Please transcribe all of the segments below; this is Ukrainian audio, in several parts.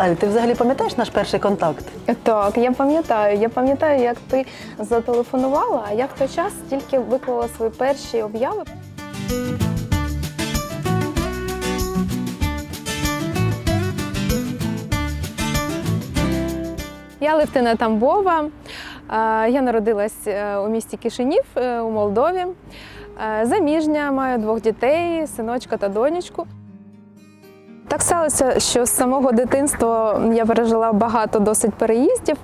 Аль, ти взагалі пам'ятаєш наш перший контакт? Так, я пам'ятаю. Я пам'ятаю, як ти зателефонувала, а я в той час тільки виклала свої перші обяви. Я Левтина Тамбова. Е, Я народилась е, у місті Кишинів е, у Молдові. Заміжня, маю двох дітей, синочка та донечку. Так сталося, що з самого дитинства я пережила багато досить переїздів,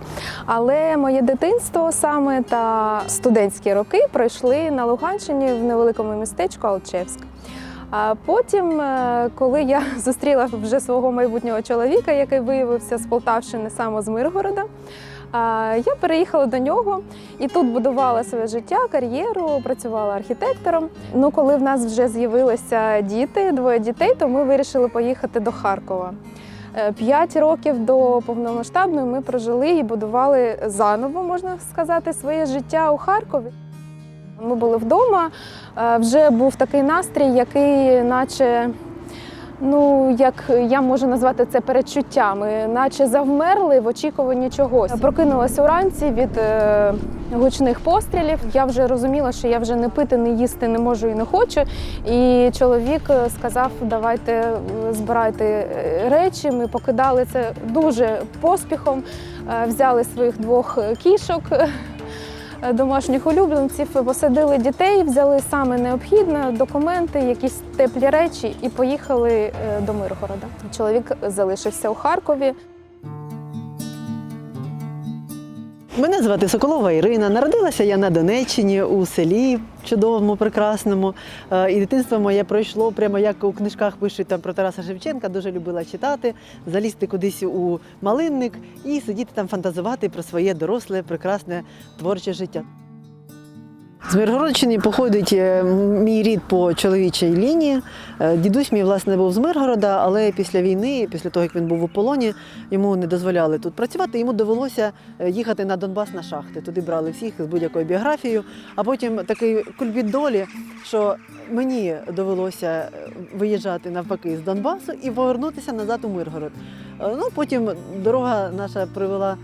але моє дитинство саме та студентські роки пройшли на Луганщині в невеликому містечку Алчевськ. А потім, е, коли я зустріла вже свого майбутнього чоловіка, який виявився з Полтавщини саме з Миргорода, я переїхала до нього і тут будувала своє життя, кар'єру, працювала архітектором. Ну, коли в нас вже з'явилися діти, двоє дітей, то ми вирішили поїхати до Харкова. Е, П'ять років до повномасштабної ми прожили і будували заново, можна сказати, своє життя у Харкові. Ми були вдома, е, вже був такий настрій, який, наче, ну як я можу назвати це передчуттями, наче завмерли в очікуванні чогось. Прокинулася уранці від е, гучних пострілів. Я вже розуміла, що я вже не пити, не їсти не можу і не хочу. І чоловік е, сказав: давайте е, збирайте е, речі. Ми покидали це дуже поспіхом, е, взяли своїх двох кішок. Е, Домашніх улюбленців посадили дітей, взяли саме необхідне, документи, якісь теплі речі, і поїхали е, до Миргорода. Чоловік залишився у Харкові. Мене звати Соколова Ірина. Народилася я на Донеччині у селі чудовому, прекрасному. Е, І дитинство моє пройшло прямо як у книжках пишуть там про Тараса Шевченка. Дуже любила читати, залізти кудись у малинник і сидіти там фантазувати про своє доросле, прекрасне творче життя. З Миргородщини походить е, мій рід по чоловічій лінії. Е, Дідусь мій власне був з Миргорода, але після війни, після того як він був у полоні, йому не дозволяли тут працювати. Йому довелося е, їхати на Донбас на шахти. Туди брали всіх з будь-якою біографією. А потім такий кульбіт долі, що мені довелося виїжджати навпаки з Донбасу і повернутися назад у Миргород. Е, Ну потім дорога наша привела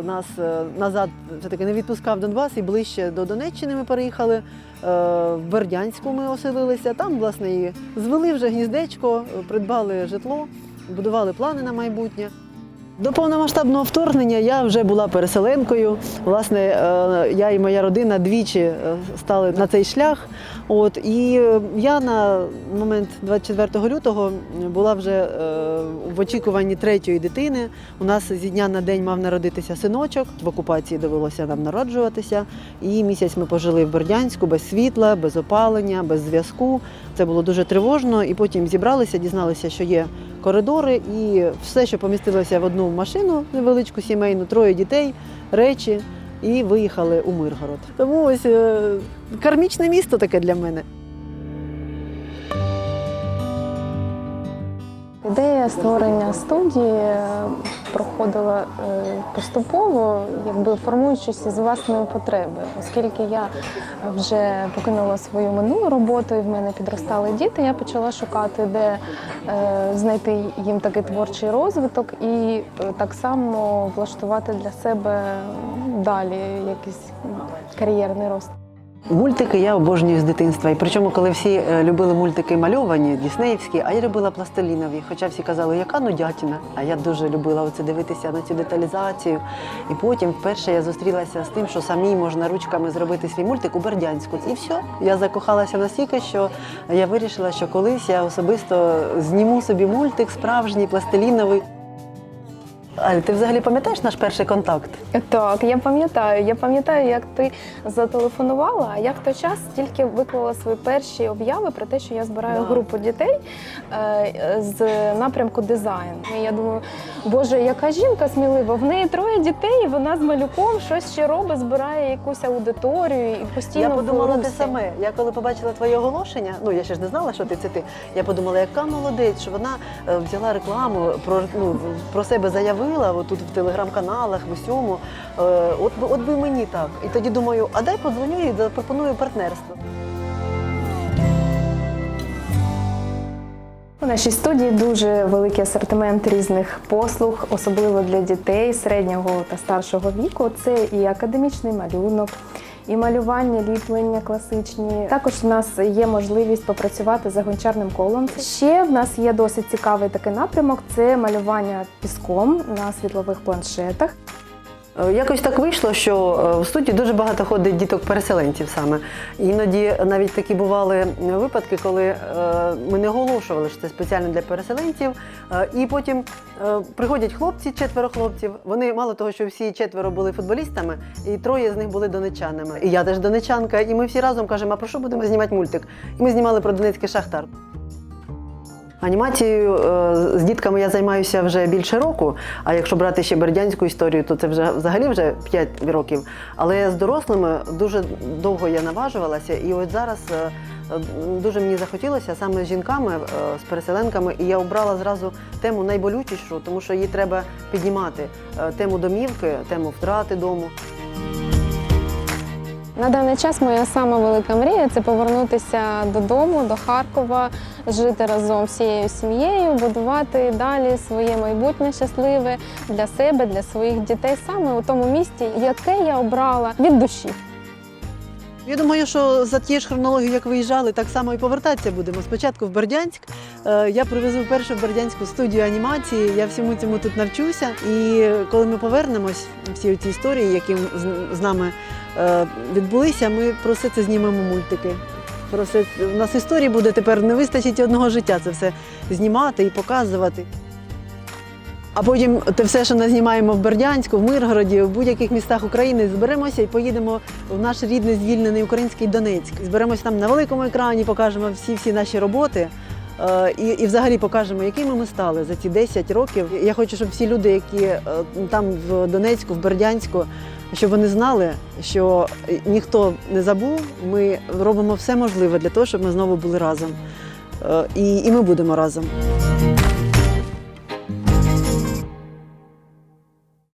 е, нас е, назад, все таки не відпускав Донбас і ближче до Донеччини ми переїхали. В Бердянську ми оселилися. Там, власне, і звели вже гніздечко, придбали житло, будували плани на майбутнє. До повномасштабного вторгнення я вже була переселенкою. Власне, е, я і моя родина двічі е, стали на цей шлях. От і е, я на момент 24 лютого була вже в очікуванні третьої дитини. У нас зі дня на день мав народитися синочок. В окупації довелося нам народжуватися. І місяць ми пожили в Бердянську без світла, без опалення, без зв'язку. Це було дуже тривожно. І потім зібралися, дізналися, що є коридори, і все, що помістилося в одну машину невеличку сімейну, троє дітей, речі, і виїхали у Миргород. Тому ось е, кармічне місто таке для мене. Ідея створення студії проходила е, поступово, якби формуючись із власної потреби, оскільки я вже покинула свою минулу роботу, і в мене підростали діти. Я почала шукати, де е, знайти їм такий творчий розвиток, і е, так само влаштувати для себе далі якийсь кар'єрний рост. Мультики я обожнюю з дитинства. І причому, коли всі е, любили мультики мальовані, діснеївські, а я любила пластилінові. Хоча всі казали, яка нудятіна. А я дуже любила оце дивитися на цю деталізацію. І потім вперше я зустрілася з тим, що самій можна ручками зробити свій мультик у Бердянську. І все. Я закохалася настільки, що я вирішила, що колись я особисто зніму собі мультик справжній, пластиліновий. Аль, ти взагалі пам'ятаєш наш перший контакт? Так, я пам'ятаю. Я пам'ятаю, як ти зателефонувала, а я в той час тільки виклала свої перші обяви про те, що я збираю Да. групу дітей е, з напрямку дизайн. І я думаю, боже, яка жінка смілива, в неї троє дітей, і вона з малюком щось ще робить, збирає якусь аудиторію і постійно Я подумала те саме. Я коли побачила твоє оголошення, ну я ще ж не знала, що ти це ти. Я подумала, яка молодець, що вона е, взяла рекламу, про ну про себе заявила отут в телеграм-каналах, в усьому. Е, От от би мені так. І тоді думаю, а дай подзвоню і запропоную партнерство. У нашій студії дуже великий асортимент різних послуг, особливо для дітей середнього та старшого віку. Це і академічний малюнок, і малювання, ліплення класичні. Також в нас є можливість попрацювати за гончарним колом. Ще в нас є досить цікавий такий напрямок: це малювання піском на світлових планшетах. Е, Якось так вийшло, що е, в студії дуже багато ходить діток-переселенців саме. Іноді навіть такі бували випадки, коли е, ми не оголошували, що це спеціально для переселенців. І потім приходять хлопці, четверо хлопців. Вони мало того, що всі четверо були футболістами, і троє з них були донечанами. І я теж донечанка. І ми всі разом кажемо, а про що будемо знімати мультик? І ми знімали про Донецький шахтар. Анімацією е, з дітками я займаюся вже більше року. А якщо брати ще бердянську історію, то це вже взагалі вже 5 років. Але з дорослими дуже довго я наважувалася, і от зараз е, дуже мені захотілося саме з жінками, е, з переселенками, і я обрала зразу тему найболючішу, тому що її треба піднімати. Тему домівки, тему втрати дому. На даний час моя сама велика мрія це повернутися додому, до Харкова, жити разом всією сім'єю, будувати далі своє майбутнє щасливе для себе, для своїх дітей, саме у тому місті, яке я обрала від душі. Я думаю, що за тією ж хронологією, як виїжджали, так само і повертатися будемо. Спочатку в Бердянськ. Е, Я привезу першу бердянську студію анімації. Я всьому цьому тут навчуся. І коли ми повернемось, всі ці історії, які з- з нами е, відбулися, ми про все це знімемо мультики. Про все у нас історії буде тепер не вистачить одного життя це все знімати і показувати. А потім те все, що назнімаємо в Бердянську, в Миргороді, в будь-яких містах України, зберемося і поїдемо в наш рідний звільнений український Донецьк. Зберемося там на великому екрані, покажемо всі всі наші роботи. е, І, і взагалі покажемо, якими ми стали за ці 10 років. Я хочу, щоб всі люди, які е, там в Донецьку, в Бердянську, щоб вони знали, що ніхто не забув. Ми робимо все можливе для того, щоб ми знову були разом. Е, І, і ми будемо разом.